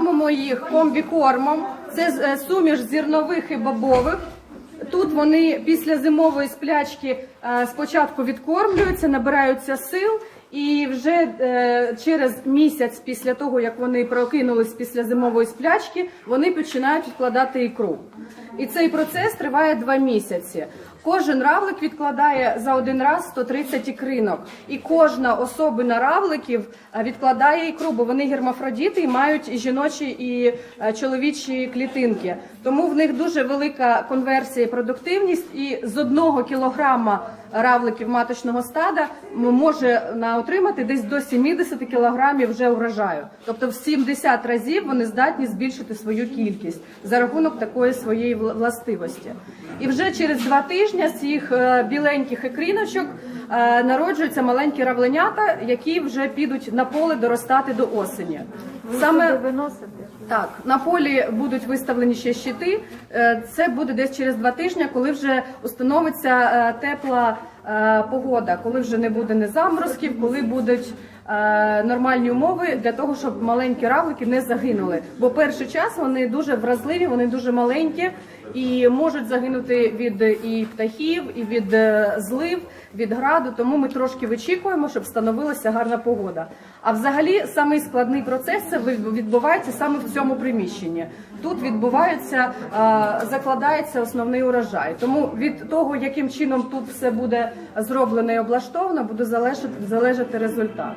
Кормимо їх комбікормом. Це е, суміш зернових і бобових. Тут вони після зимової сплячки е, спочатку відкормлюються, набираються сил, і вже е, через місяць після того, як вони прокинулись після зимової сплячки, вони починають відкладати ікру. І цей процес триває два місяці. Кожен равлик відкладає за один раз 130 ікринок, і кожна особина равликів е, відкладає ікру, бо вони гермафродіти і мають і жіночі і е, чоловічі клітинки. Тому в них дуже велика конверсія і продуктивність, і з одного кілограма равликів маточного стада може отримати десь до 70 кілограмів вже врожаю. Тобто в 70 разів вони здатні збільшити свою кількість за рахунок такої своєї властивості. І вже через два тижні з цих е, біленьких ікріночок е, народжуються маленькі равленята, які вже підуть на поле доростати до осені. Саме так, на полі будуть виставлені ще щити. Е, Це буде десь через два тижні, коли вже установиться е, тепла е, погода, коли вже не буде не заморозків, коли будуть нормальні умови для того, щоб маленькі равлики не загинули. Бо перший час вони дуже вразливі, вони дуже маленькі і можуть загинути від і птахів, і від злив, від граду. Тому ми трошки вичікуємо, щоб встановилася гарна погода. А взагалі самий складний процес це відбувається саме в цьому приміщенні. Тут відбувається, е, закладається основний урожай. Тому від того, яким чином тут все буде зроблено і облаштовано, буде залежати залежати результат.